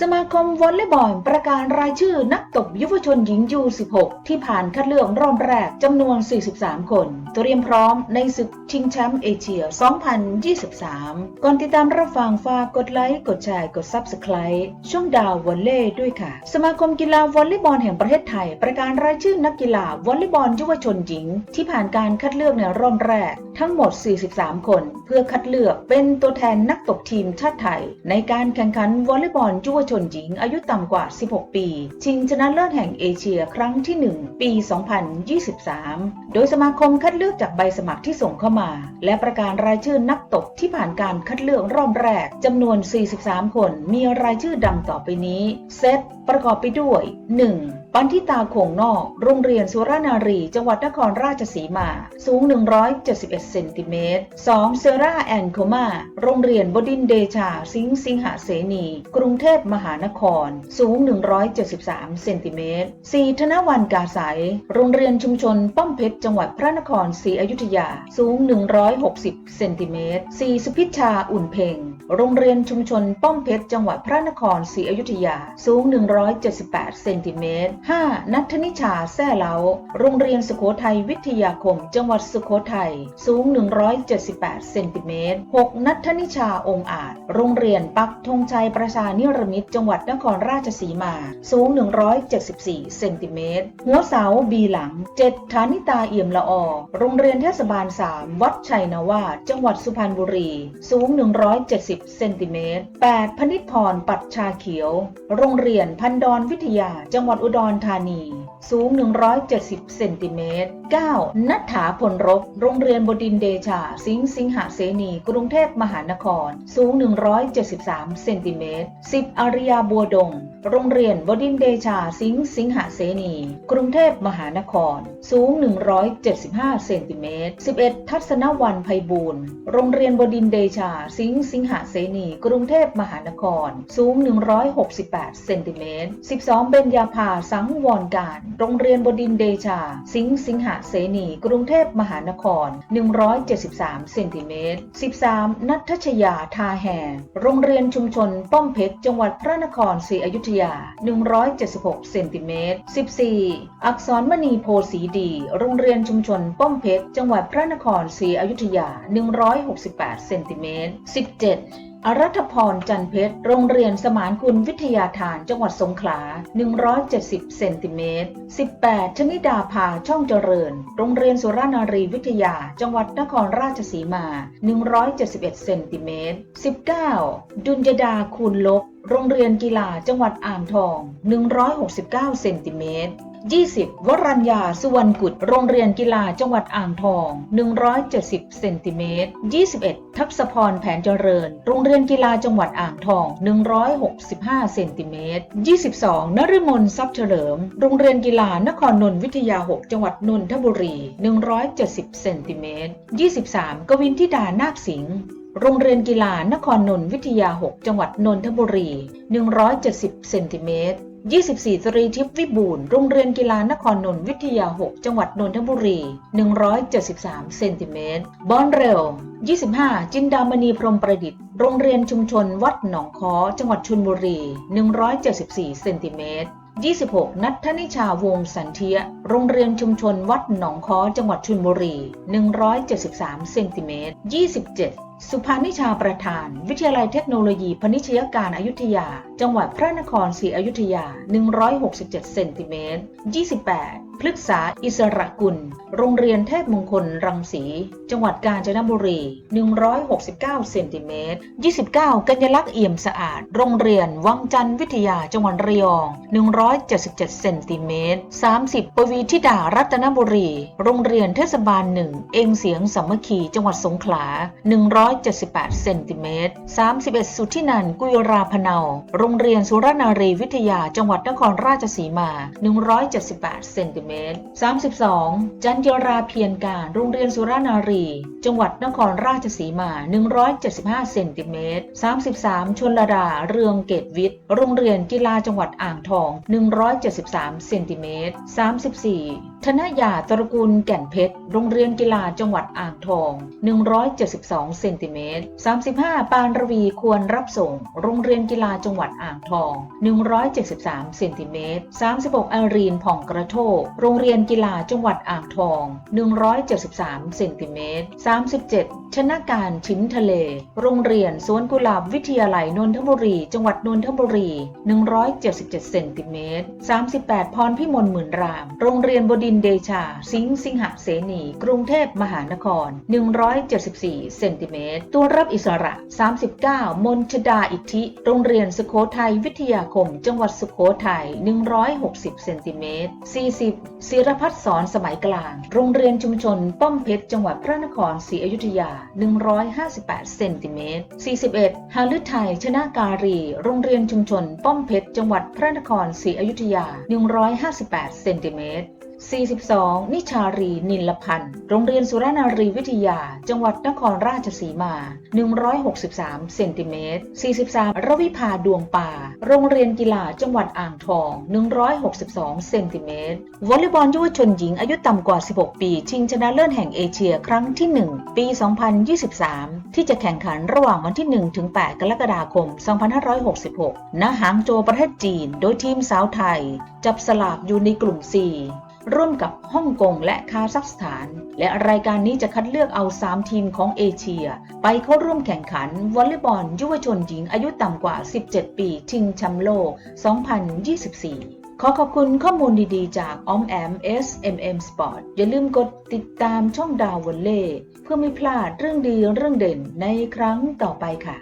สมาคมวอลเลย์บอลประกาศรายชื่อนักตบยุวชนหญิงยู 16 ที่ผ่านคัดเลือกรอบแรกจำนวน 43 คน เตรียมพร้อมในศึกชิงแชมป์เอเชีย 2023 ก่อนติดตามรับฟังฝากกดไลค์ กดแชร์กด Subscribe ช่องดาววอลเล่ด้วยค่ะ สมาคมกีฬาวอลเลย์บอลแห่งประเทศไทย ประกาศรายชื่อนักกีฬาวอลเลย์บอลยุวชนหญิง ที่ผ่านการคัดเลือกในรอบแรก ทั้งหมด 43 คน เพื่อคัดเลือกเป็นตัวแทนนักตบทีมชาติไทย ในการแข่งขันวอลเลย์บอลยุวชนหญิงอายุต่ำกว่า 16 ปี ชิงชนะเลิศแห่งเอเชียครั้งที่ 1 ปี 2023 โดยสมาคมคัดเลือกจากใบสมัครที่ส่งเข้ามา และประกาศรายชื่อนักตบที่ผ่านการคัดเลือกรอบแรกจำนวน 43 คน มีรายชื่อดังต่อไปนี้ เซตประกอบไปด้วย 1. ปันทิตาโขงนอก โรงเรียนสุรานารี จังหวัดนครราชสีมา สูง 171 เซนติเมตร 2. เซราแอนโคมา โรงเรียนบดินเดชา สิงสิงหาเสนี กรุงเทพมหานคร สูง 173 เซนติเมตร 4. ธนวันกาสาย โรงเรียนชุมชนป้อมเพชร จังหวัดพระนครศรีอยุธยา สูง 160 เซนติเมตร 4. สุพิชชาอุ่นเพ่ง โรงเรียนชุมชนป้อมเพชร จังหวัดพระนครศรีอยุธยา สูง 178 เซนติเมตร 5. นัทนิชาแซ่เหลา โรงเรียนสุโขทัยวิทยาคม จังหวัดสุโขทัย สูง 178 เซนติเมตร 6. นัทนิชาองอาจ โรงเรียนปักธงชัยประชานิรมิตรจังหวัดนครราชสีมา สูง 174 เซนติเมตร หัวเสาบีหลัง 7. ฐานิตาเอี่ยมละอโรงเรียนเทศบาล 3 วัดชัยนาวาจังหวัดสุพรรณบุรี สูง 170 เซนติเมตร 8. พนิพรปัดชาเขียว โรงเรียนพันดอนวิทยา จังหวัดอุดรธานี สูง 170 เซนติเมตร 9. นัทถาพลรบ โรงเรียนบดินเดชา สิงห์สิงหเสนี กรุงเทพมหานคร สูง 173 เซนติเมตร 10. อริยาบัวดง โรงเรียนบดินเดชา สิงห์สิงหเสนี กรุงเทพมหานคร สูง 175 เซนติเมตร 11. ทัศนวันไพบูรณ์โรงเรียนบดินเดชา สิงห์สิงหเสนี กรุงเทพมหานคร สูง 168 เซนติเมตร 12. เบญญาภาสังวรการ โรงเรียนบดินเดชา สิงห์สิงหาเสนี กรุงเทพมหานคร 173 เซนติเมตร 13. นัทชยาทาแห่ โรงเรียนชุมชน ป้อมเพชร จังหวัดพระนครศรีอยุธยา 176 เซนติเมตร 14. อักษรมณีโพสีดี โรงเรียนชุมชน ป้อมเพชร จังหวัดพระนครศรีอยุธยา 168 เซนติเมตร 17. อรัฐพรจันเพชร โรงเรียนสมานคุณวิทยาทานจังหวัดสงขลา 170 เซนติเมตร 18 ชนิดาภาช่องเจริญ โรงเรียนสุรานารีวิทยา จังหวัดนครราชสีมา 171 เซนติเมตร 19 ดุลยดาคูณลบโรงเรียนกีฬาจังหวัดอ่างทอง 169 เซนติเมตร 20 วรัญญา สุวรรณกุฎโรงเรียนกีฬาจังหวัดอ่างทอง 170 เซนติเมตร 21 ทักษพรแผนเจริญ โรงเรียนกีฬาจังหวัดอ่างทอง 165 เซนติเมตร 22 นฤมลทรัพย์เฉลิม โรงเรียนกีฬานครนนทวิทยา 6 จังหวัดนนทบุรี 170 เซนติเมตร 23 กวินทิดา นาคสิงห์โรงเรียนกีฬานครนนทวิทยา 6 จังหวัดนนทบุรี 170 เซนติเมตร 24 ตรีทิพย์วิบูลโรงเรียนกีฬานครนนท์วิทยา 6 จังหวัดนนทบุรี 173 เซนติเมตร บอนเร็ว25 จินดามณีพรมประดิษฐ์ โรงเรียนชุมชนวัดหนองค้อจังหวัดชลบุรี 174 เซนติเมตร26 นัทธนิชาวงสันเทีย โรงเรียนชุมชนวัดหนองค้อจังหวัดชลบุรี 173 เซนติเมตร 27 สุภานิชาประธาน วิทยาลัยเทคโนโลยีพนิชยการอายุทยา จังหวัดพระนครศรีอยุธยา 167 เซนติเมตร 28 พฤกษาอิสระกุล โรงเรียนเทพมงคลรังสี จังหวัดกาญจนบุรี 169 เซนติเมตร 29 กัญญลักษณ์เอี่ยมสะอาด โรงเรียนวังจันทร์วิทยา จังหวัดระยอง 177 เซนติเมตร 30 ปวีธิดารัตนบุรี โรงเรียนเทศบาลหนึ่ง เองเสียงสามัคคี จังหวัดสงขลา 178 เซนติเมตร 31 สุทธินันกุยราพเนา โรงเรียนสุรนารีวิทยา จังหวัดนครราชสีมา 178 เซนติเมตรเมตร 32 จันยราเพียรการโรงเรียนสุรานารี จังหวัดนครราชสีมา 175 เซนติเมตร 33 ชนลดา เรืองเกตวิทย์ โรงเรียนกีฬาจังหวัดอ่างทอง 173 เซนติเมตร 34 ธนยาตระกูลแก่นเพชร โรงเรียนกีฬาจังหวัดอ่างทอง 172 เซนติเมตร 35 ปานรวีควรรับส่ง โรงเรียนกีฬาจังหวัดอ่างทอง 173 เซนติเมตร 36 อารีนผ่องกระโทกโรงเรียนกีฬาจังหวัดอ่างทอง 173 เซนติเมตร 37 ชนะการชิ้นทะเล โรงเรียนสวนกุหลาบวิทยาลัยนนทบุรี จังหวัดนนทบุรี 177 เซนติเมตร 38 พรพิมลหมื่นราม โรงเรียนบดินเดชา สิงห์สิงหเสนี กรุงเทพมหานคร 174 เซนติเมตร ตัวรับอิสระ 39 มนชดาอิทธิ โรงเรียนสุโขทัยวิทยาคม จังหวัดสุโขทัย 160 เซนติเมตร 40ศิรพัฒน์สอนสมัยกลาง โรงเรียนชุมชน ป้อมเพชร จังหวัดพระนครศรีอยุธยา 158 เซนติเมตร 41หฤทัยชนะการี โรงเรียนชุมชน ป้อมเพชร จังหวัดพระนครศรีอยุธยา 158 เซนติเมตร 42 นิชารี นิลพันธ์ โรงเรียนสุรานารีวิทยา จังหวัดนครราชสีมา 163 เซนติเมตร 43 ระวิภาดวงป่า โรงเรียนกีฬาจังหวัดอ่างทอง 162 เซนติเมตร วอลเลย์บอลเยาวชนหญิงอายุต่ำกว่า 16 ปี ชิงชนะเลิศแห่งเอเชียครั้งที่ 1 ปี 2023 ที่จะแข่งขันระหว่างวันที่ 1 ถึง 8 กรกฎาคม 2566 ณ หางโจวประเทศจีน โดยทีมสาวไทย จับสลากอยู่ในกลุ่ม 4 ร่วมกับฮ่องกงและคาซัคสถาน และรายการนี้จะคัดเลือกเอา 3 ทีมของเอเชีย ไปเข้าร่วมแข่งขันวอลเลย์บอลยาวชนหญิงอายุต่ำกว่า 17 ปีชิงแชมป์โลก 2024ขอขอบคุณข้อมูลดีๆ จากออมแอม SMM Sport อย่าลืมกดติดตามช่องดาววอลเล่เพื่อไม่พลาดเรื่องดีเรื่องเด่นในครั้งต่อไปค่ะ